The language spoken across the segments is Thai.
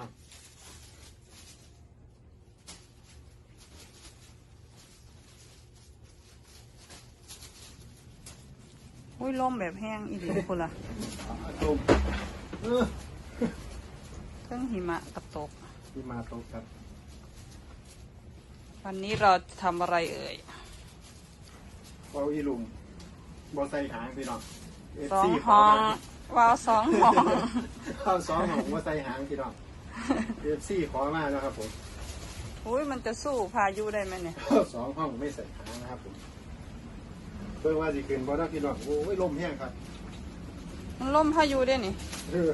น้องอุ้ยลมแบบแห้งอีหลีคุณล่ะลมเออเครื่องหิมะตกตกที่มาตกครับ วันนี้เราทำอะไรเอ่ยเบาอีลุมบอใส่หางพี่น้องสอง FC ห้องว้าวสองห้อง เข้าสองห้องบอใส่หางพี่น้อง เอฟซีขอมาแล้วครับผม อุ้ยมันจะสู้พายุได้ไหมเนี่ย สองห้องไม่ใส่หางนะครับผมเพิ่งว่าสิคืนบอได้พี่น้องโอ้ยลมแห้งครับ มันล่มพายุได้นี่เออ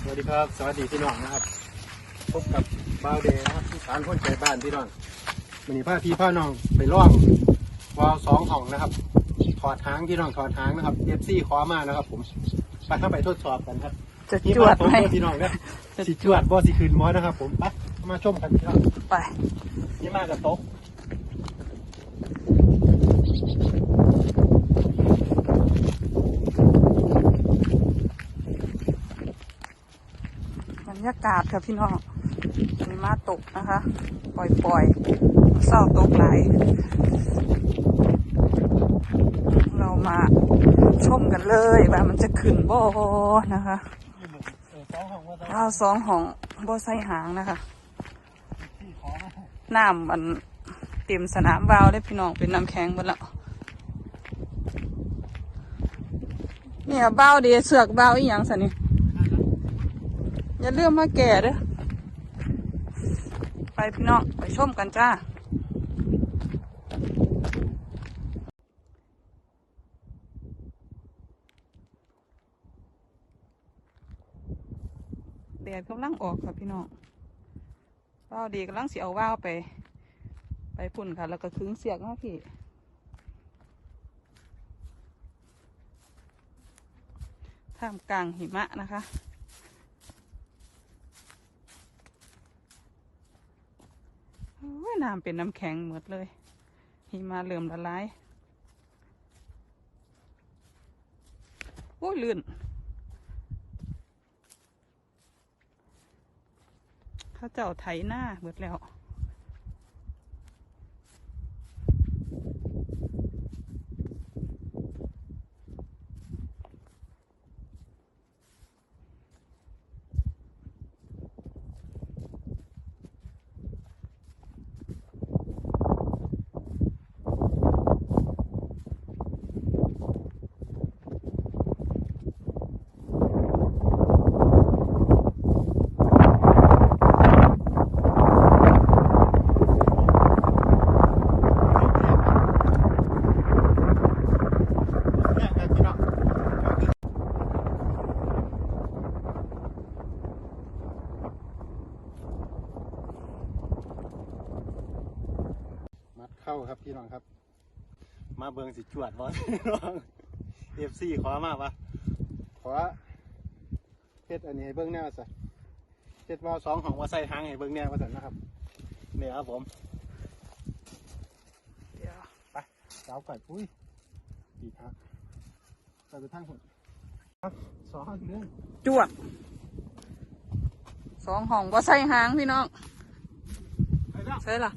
สวัสดีครับ สวัสดีพี่น้องนะครับ พบกับบาวเดย์นะครับที่สารพ้นใจบ้านพี่น้องวันนี้พาพี่พาน้องไปล่องวาวสองห้องนะครับ ถอดหางพี่น้องถอดหางนะครับเอฟซีขอมานะครับ ผมไปเข้าไปทดสอบกันครับจะนี่จวดผมไหมเด้อพี่น้องเนี่ยสิจวดบ่สิคืนมอนะครับ ผมไปมาชมกันพี่น้องไปนี่มากับโต๊ะบรรยากาศค่ะพี่น้องหิมะตกนะคะปล่อยปล่อยๆเศร้าตกไหลาย เรามาชมกันเลยว่ามันจะขึ้นบ่นะคะสองห้าวสองของบ่ใส่หางนะคะน้ำมันเต็มสนามวาวได้พี่น้องเป็นน้ำแข็งหมดแล้วเนี่ยบ้าเดียเสือกบ้าอีหยังสันนี่อย่าเลื่อมมาแก่เด้อไปพี่น้อง ไปชมกันจ้า แดดกำลังออกค่ะพี่น้องว้าวดีกำลังเสียวว้าวไป ไปพุ่นค่ะ แล้วก็คึงเสียกนะพี่ท่ามกลางหิมะนะคะโอ้ยน้ำเป็นน้ำแข็งหมดเลย หิมะเริ่มละลาย โอ้ยลื่น เขาเจ้าไถหน้าเบิดแล้วมัด เข้าครับพี่น้องครับ มาเบิงสิจวดบอลพี่น้องเอฟซีขอมาปะขอเฮ็ดอันนี้ให้เบิ้งแน่ว่าสัเฮ็ดวอลสองของว่าใส่หางให้เบิ้งแน่ว่าสันนะครับเนี่ยครับผมเดี๋ยวสาวไก่อุ้ยดีครับเราจะทั้งหมดครับสองเรื่องจวดสองห้องว่าใส่หางพี่น้องไปแล้วใช่ล่ะ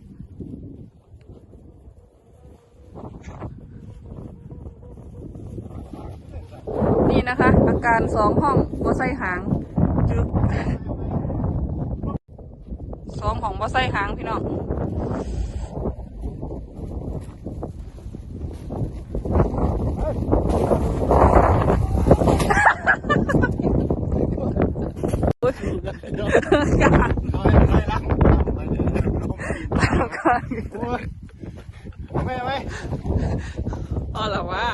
นี่นะคะ อาการสองห้องบ่ใส่หางจึกสองห้องบ่ใส่หางพี่น้องโอ๊ยเอาให้ไปล้าไปเลยลมปีนโอ้ยไม่ไม่อ๋อหรอว่า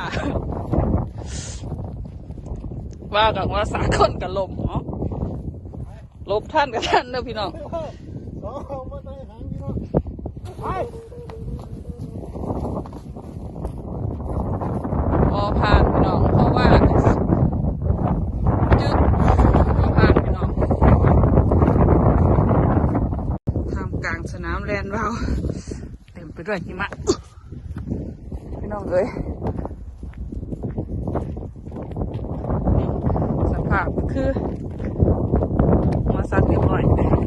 ว่ากันว่าสาคนกับลมเหรอลบท่านกับท่านเด้อพี่น้องสองของว่าใส่หางพี่น้องไปพอผ่านพี่น้องเพราะว่าจึ๊กพอผ่านพี่น้องท่ามกลางสนามแลนเราเต็มไปด้วยหิมะเป็นน้องเอ้ย คือมาสักเรียบร้อย